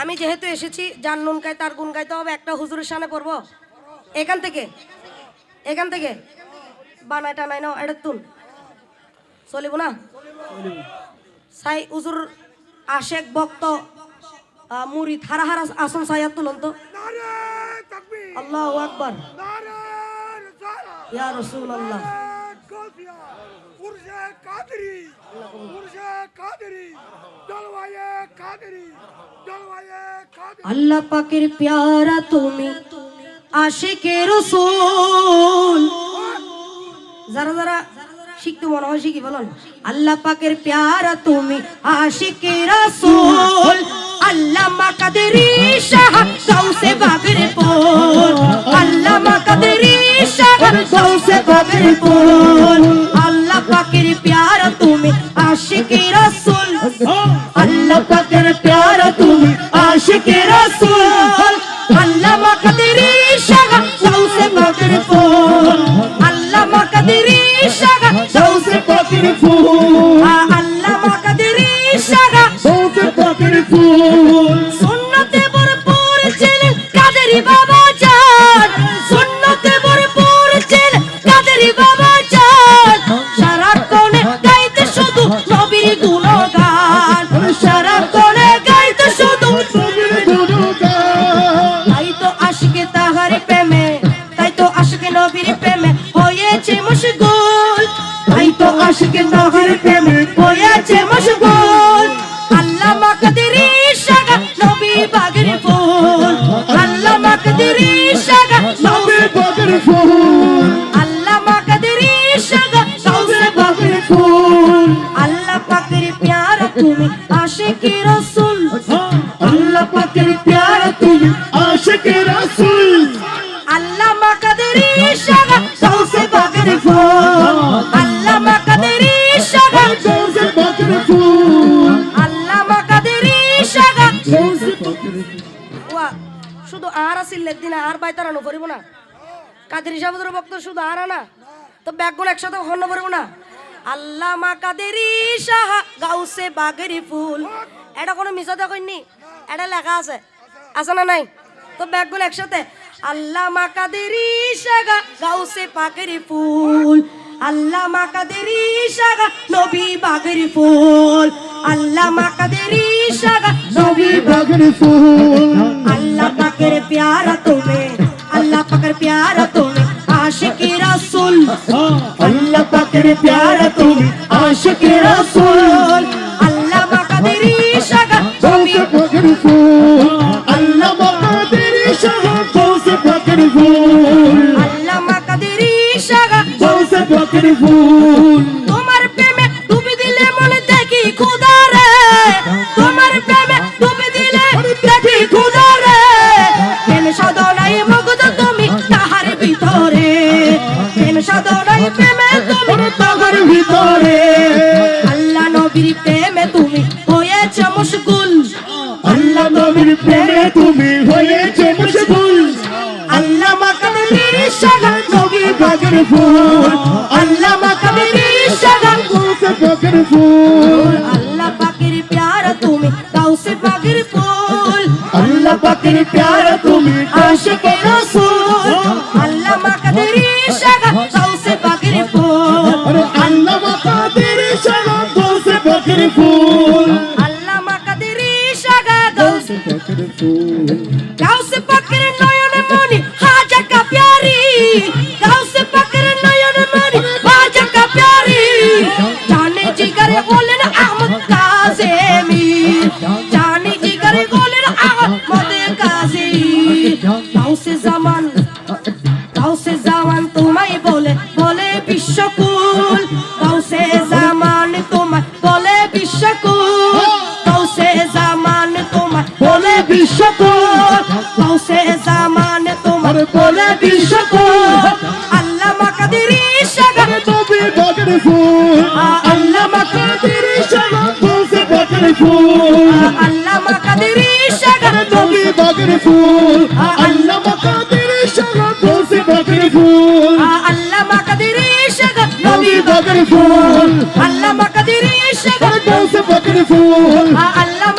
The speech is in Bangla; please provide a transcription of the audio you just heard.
আমি যেহেতু এসেছি যার নুন গাই তার গুণ গাইতে হবে একটা হুজুরের সামনে পড়ব। এখান থেকে এখান থেকে। বানায় টানাই নাও এটা তুন চলিব না? সাই হুজুর আশেক ভক্ত মুড়ি হারা হারা আসন সাইয়াত তুলন তো। আল্লাহ আকবর। ইয়া রসুল। আল্লাহ কাদরি উরশে কাদরি, জলওয়ায়ে কাদরি জলওয়ায়ে কাদরি। আল্লাহ পাকের প্যারা তুমি, আশেকে রসুল। যারা যারা শিখতে মনে হয় শিখি বলুন আল্লাহ পাকের প্যারা তুমি, আশিকে রসুল। আল্লাহ মাকাদেরি শাহ গাউসে বাগের পোল। আল্লাহ মাকাদেরি শাহ গাউসে বাগের পোল। আশিকে রসুল। আল্লাহ পাকের প্যারা তুমি আশিকে রসুল। আল্লাহ মাকাদেরি শাহ গাউসে বাগের পোল আল্লাহ মাকাদেরি শাহ গাউসে পাখির ফুল। আল্লাহ মাকাদেরি শাহ বউতে পাখির ফুল। নবীর গুণগান। সারাক্ষণে গাইতে শুধু নবীর গুণগান তাই তো আশিকে তাহার প্রেমে, তাই তো আশিকে নবীর প্রেমে হয়েছে মশগুল। তাই তো আশিকে তাহার প্রেমে হয়েছে মশগুল। আল্লাহ মাকদিরি শাগা নবী বাগের ফুল। আল্লাহ মাকদিরি শাগা নবী পাখির ফুল। ফুল আল্লাহ পাকের প্যারা তুমি আশিকি রসুল। আল্লাহ পাকের প্যারা তুমি আশিকের রাসূল। আল্লাহ মাকাদেরি শাগা সৌসে বাগের ফুল। আল্লাহ মাকাদেরি শাগা বউতে পাখির ফুল। আল্লাহ মাকাদেরি শাগা বউতে পাখির ওয়া শুধু আর আসিল দিন আর বাইতারানো করিব না। কাদের হিসাবে ভক্ত শুধু আর না তো ব্যাগগুলো একসাথে হন্য করব না। আল্লাহ মা কাদেরি সাহা গাউসে বাগেরি ফুল। এটা কোনো মিশা দেখেননি এটা লেখা আছে। আছে না নাই? তো ব্যাগগুলো একসাথে। আল্লাহ মা কাদেরি সাগা গাউসে পাগেরি ফুল। আল্লাহ মা কাদেরি সাগা নবী বাগেরি ফুল। আল্লাহ মা কাদেরি সাগা নবী পাখির ফুল। আল্লাহ পাকের প্যারা তুমি রাসূল। আল্লাহ পাকের প্যারা তুমি আশিকের রাসূল। প্রেম সাধনায় প্রেমে তুমি তাহার ভিতরে। আল্লাহ নবীর প্রেমে তুমি হয়েছ মুশগুল আল্লাহ নবীর প্রেমে তুমি হয়েছে মুশগুল আল্লাহ মাকাদের শাগা নবী পাখির ফুল। আল্লাহ ফুল। আল্লাহ পাকের প্যারা তুমি গাউসে পাকের ফুল। আল্লাহ পাকের প্যারা তুমি আশিকে পাখির ফুল? আল্লাহ মাকাদের শাগা গাউসে? পাখির ফুল। গাউসে পাকের নয়ন মনি হাজা কা প্যারি। গাউসে পাকের নয়ন মনি হাজা কা প্যারি। জানে জিগারে বলেন আহমদ কাজেমি। জানে জিগারে বলেন আহমদ কাজেমি। গাউসে জামান গাউসে জামান তোমায় বলে বলে বিশ্বকুল গাউসে জামান তোমায় বলে বিশ্বকুল গাউসে জামান তোমায় বলে বিশ্বকুল আল্লাহ মাকাদেরি শাগা নবী পাখির ফুল আল্লাহ মাকাদেরি শাগা বউতে পাখির ফুল আল্লাহ মাকাদেরি শাগা নবী পাখির ফুল আল্লাহ মাকাদের শাহ বউতে পাখির ফুল আল্লাহ মাকাদেরি শাগা নবী পাখির ফুল ফুল। আল্লাহ